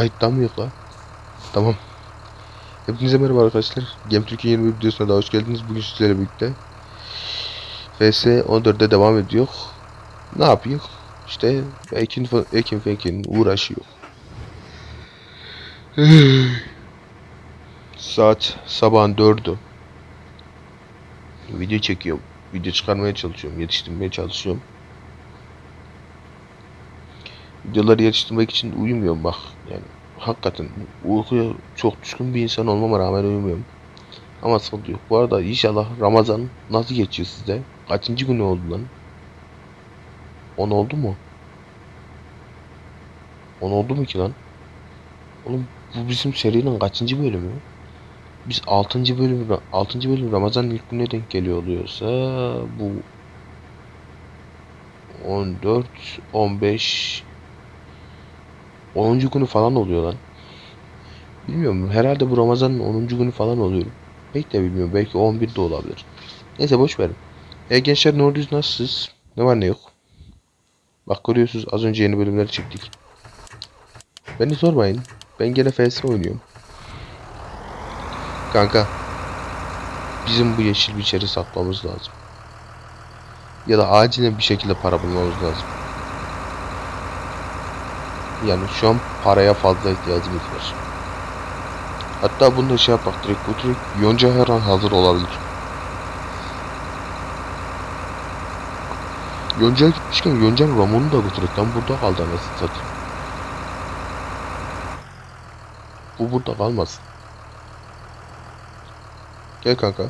Kayıttan mı la? Tamam. Hepinize merhaba arkadaşlar. Game Türkiye yeni bir videosuna daha hoş geldiniz. Bugün sizlerle birlikte FS 14'de devam ediyor. Ne yapıyor? İşte Ekin, Ekin Fekin uğraşıyor. Saat sabahın 4'ü. Video çekiyorum. Video çıkarmaya çalışıyorum. Yetiştirmeye çalışıyorum. Videoları yetiştirmek için uyumuyorum bak. Yani hakikaten uykuya çok düşkün bir insan olmama rağmen uyumuyorum. Ama sıkıntı yok. Bu arada inşallah Ramazan nasıl geçiyor sizde? Kaçıncı günü oldu lan? 10 oldu mu? 10 oldu mu ki lan? Oğlum bu bizim serinin kaçıncı bölümü? Biz 6. bölüm 6. bölüm Ramazan ilk gününe denk geliyor oluyorsa bu 14 15 10. günü falan oluyor lan. Bilmiyorum herhalde bu Ramazan'ın 10. günü falan oluyor. Pek de bilmiyorum belki 11 de olabilir. Neyse boş verin. E gençler ne oluyoruz nasılsınız? Ne var ne yok. Bak görüyorsunuz az önce yeni bölümleri çektik. Beni sormayın. Ben gene FS oynuyorum. Kanka. Bizim bu yeşil biçeri satmamız lazım. Ya da acilen bir şekilde para bulmamız lazım. Yani şu an paraya fazla ihtiyacımız var. Hatta bunu da şey yapak direkt bu direkt yonca her an hazır olabilir. Yonca'ya gitmişken Yonca'nın Ramon'u da götürek lan burada kaldı anasını satayım. Bu burada kalmasın. Gel kanka.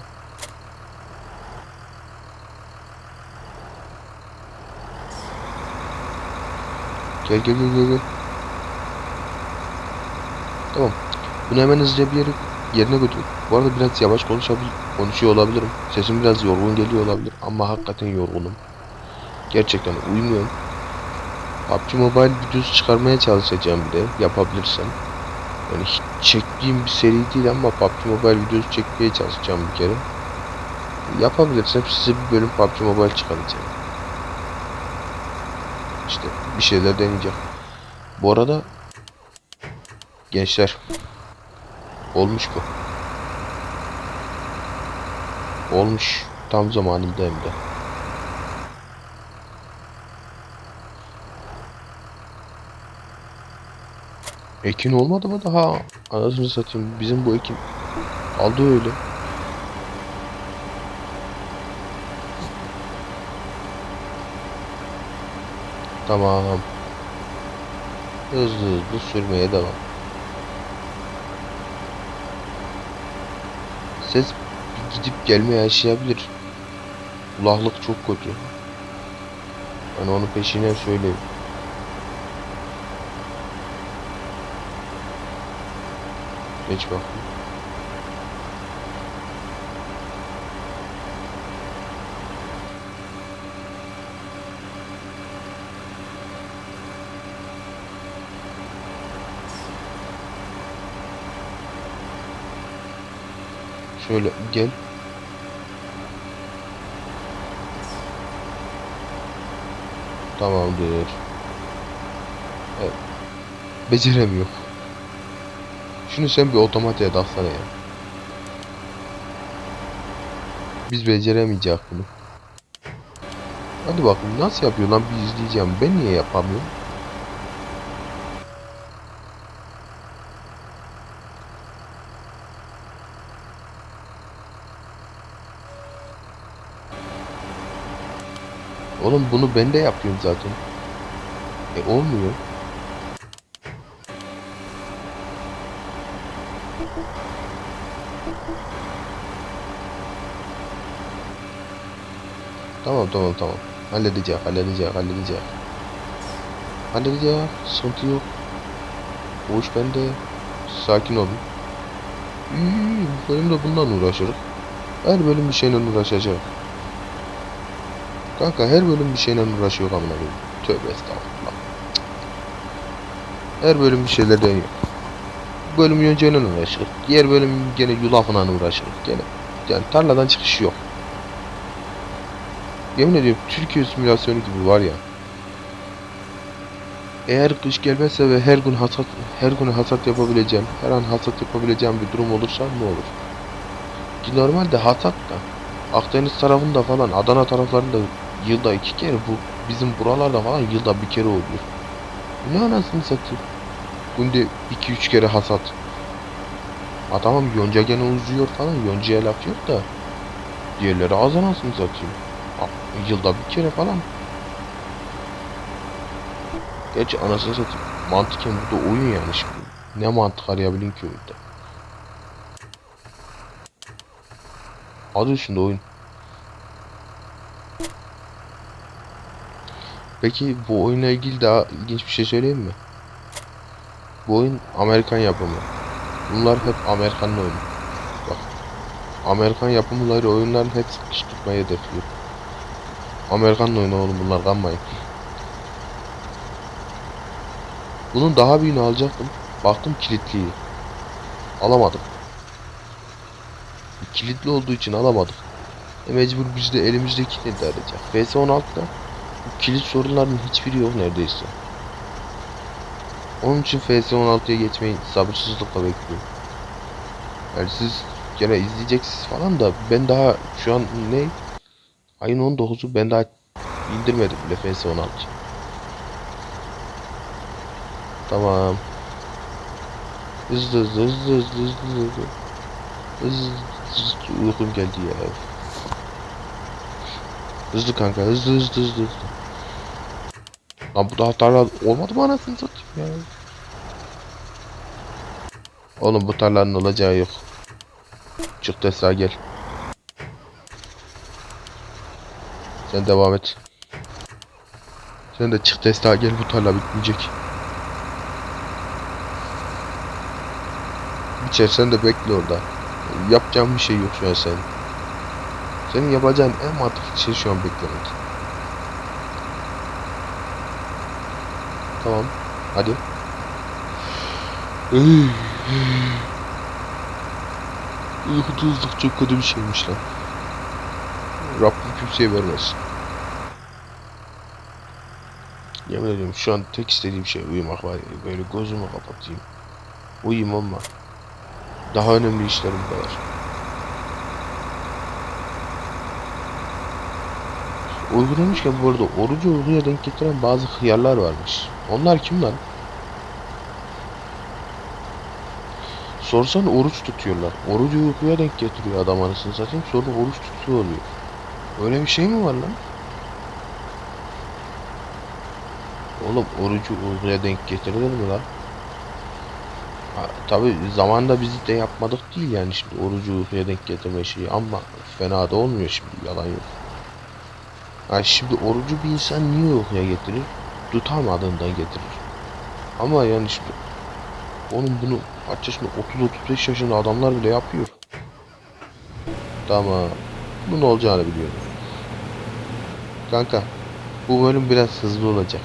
Gel gel gel gel gel. Tamam. Bunu hemen hızlıca bir yere yerine götür. Bu arada biraz yavaş konuşabil konuşuyor olabilirim. Sesim biraz yorgun geliyor olabilir ama hakikaten yorgunum. Gerçekten uyumuyorum. PUBG Mobile videosu çıkarmaya çalışacağım bir de yapabilirsem. Yani hiç çektiğim bir seri değil ama PUBG Mobile videosu çekmeye çalışacağım bir kere. Yapabilirsem size bir bölüm PUBG Mobile çıkaracağım. İşte bir şeyler deneyeceğim. Bu arada gençler olmuş bu. Olmuş. Tam zamanında hem de. Ekin olmadı mı daha? Anasını satayım. Bizim bu Ekin aldı öyle. Tamam. Hızlı hızlı sürmeye devam. Ses gidip gelme yaşayabilir. Kulaklık çok kötü. Ben onu peşine söyleyeyim. Geç bakayım. Şöyle gel. Tamamdır. Evet. Beceremiyor. Şunu sen bir otomatiğe taksana ya. Biz beceremeyeceğiz bunu. Hadi bakayım nasıl yapıyor lan bir izleyeceğim. Ben niye yapamıyorum? Oğlum bunu ben de yapıyorum zaten. E olmuyor. Tamam tamam tamam. Halledecek, halledecek, halledecek. Halledecek, sıkıntı yok. O iş bende. Sakin olun. Bu bölümde bundan uğraşırız. Her bölüm bir şeyle uğraşacak. Kanka her bölüm bir şeyle uğraşıyor amına koyayım. Tövbe estağfurullah. Her bölüm bir şeyler deniyor. Bu bölüm yönceyle uğraşır. Diğer bölüm gene yulafla uğraşır. Gene yani tarladan çıkış yok. Yemin ediyorum Türkiye simülasyonu gibi var ya. Eğer kış gelmezse ve her gün hasat her gün hasat yapabileceğim, her an hasat yapabileceğim bir durum olursa ne olur? Ki normalde hasat da Akdeniz tarafında falan Adana taraflarında yılda iki kere bu bizim buralarda falan yılda bir kere oluyor. Ne anasını satayım? Günde iki üç kere hasat. Ha tamam yonca gene uzuyor falan yoncaya laf yok da diğerleri az anasını satayım. Ha, Yılda bir kere falan. Gerçi anasını satayım. Mantıken burada oyun yani şimdi. Ne mantık arayabilin ki oyunda? Adı üstünde oyun. Peki bu oyunla ilgili daha ilginç bir şey söyleyeyim mi? Bu oyun Amerikan yapımı. Bunlar hep Amerikan'ın oyunu. Bak. Amerikan yapımları oyunların hepsi kışkırtmayı hedefliyor. Amerikan oyunu oğlum bunlar kanmayın. Bunun daha büyüğünü alacaktım. Baktım kilitli. Alamadım. Kilitli olduğu için alamadık. E mecbur biz de elimizdekini de arayacak. FS16'da kilit sorunlarının hiçbiri yok neredeyse. Onun için FS16'ya geçmeyi sabırsızlıkla bekliyorum. Yani siz gene izleyeceksiniz falan da ben daha şu an ne? Ayın 19'u ben daha indirmedim bile FS16. Tamam. Hızlı hızlı hızlı hızlı hızlı hızlı. Hızlı hızlı uykum geldi ya. Hızlı kanka hızlı hızlı hızlı. Lan bu da tarla olmadı mı anasını satayım ya. Oğlum bu tarlanın olacağı yok. Çık Tesla gel. Sen devam et. Sen de çık Tesla gel bu tarla bitmeyecek. İçer sen de bekle orada. Yapacağım bir şey yok şu an senin. Senin yapacağın en mantıklı şey şu an beklemek. Tamam. Hadi. Uykusuzluk çok kötü bir şeymiş lan. Rabbim kimseye vermesin. Yemin ediyorum şu an tek istediğim şey uyumak var. Böyle gözümü kapatayım. Uyuyayım ama. Daha önemli işlerim var. Uyku demişken bu arada orucu uykuya denk getiren bazı hıyarlar varmış. Onlar kim lan? Sorsan oruç tutuyorlar. Orucu uykuya denk getiriyor adam anasını satayım sonra oruç tutuyor oluyor. Öyle bir şey mi var lan? Oğlum orucu uykuya denk getirilir mi lan? Tabi zamanda biz de yapmadık değil yani şimdi orucu uykuya denk getirme şeyi ama fena da olmuyor şimdi yalan yok. Ha şimdi orucu bir insan niye uykuya getirir? Tutamadığından getirir. Ama yani şimdi onun bunu kaç yaşında 30-35 yaşında adamlar bile yapıyor. Tamam. Bunun olacağını biliyorum. Kanka bu bölüm biraz hızlı olacak.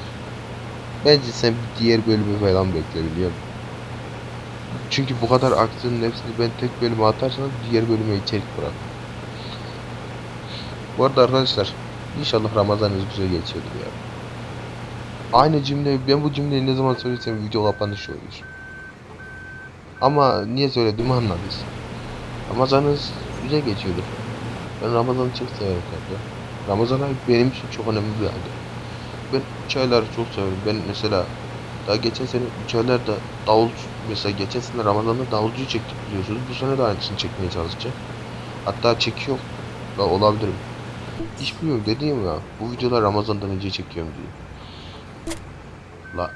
Bence sen bir diğer bölümü falan bekle biliyor musun? Çünkü bu kadar aksiyonun hepsini ben tek bölüme atarsan diğer bölüme içerik bırak. Bu arada arkadaşlar inşallah Ramazanınız güzel geçiyordur ya. Aynı cümle ben bu cümleyi ne zaman söylesem video kapanışı olur. Ama niye söylediğimi anladınız. Ramazanınız güzel geçiyordur. Ben Ramazan'ı çok severim kanka. Ramazan ayı benim için çok önemli bir aydır. Ben üç çok severim. Ben mesela daha geçen sene üç aylarda davul mesela geçen sene Ramazan'da davulcuyu çektik biliyorsunuz. Bu sene de aynısını çekmeye çalışacağım. Hatta çekiyor da olabilirim. Hiç bilmiyorum dediğim ya. Bu videolar Ramazan'dan önce çekiyorum diye. La.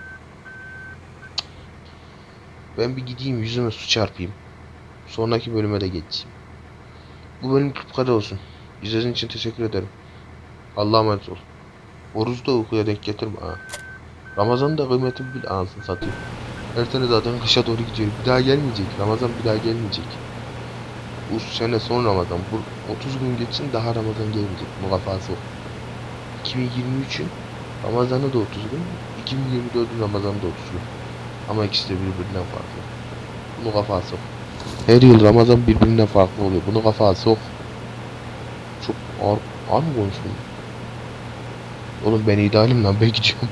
Ben bir gideyim yüzüme su çarpayım. Sonraki bölüme de geçeyim. Bu bölüm bu kadar olsun. İzlediğiniz için teşekkür ederim. Allah'a emanet ol. Orucu da uykuya denk getirme ha. Ramazan'ın da kıymetini bil anasını satayım. Her sene zaten kışa doğru gidiyor. Bir daha gelmeyecek. Ramazan bir daha gelmeyecek. Bu sene son Ramazan. Bu 30 gün geçsin daha Ramazan gelmeyecek. Bu kafası o. 2023'ün Ramazan'ı da 30 gün. 2024'ün Ramazan'ı da 30 gün. Ama ikisi de birbirinden farklı. Bunu kafaya sok. Her yıl Ramazan birbirinden farklı oluyor. Bunu kafaya sok. Çok ağır, ağır mı konuşuyorum? Oğlum ben idealim lan ben gidiyorum.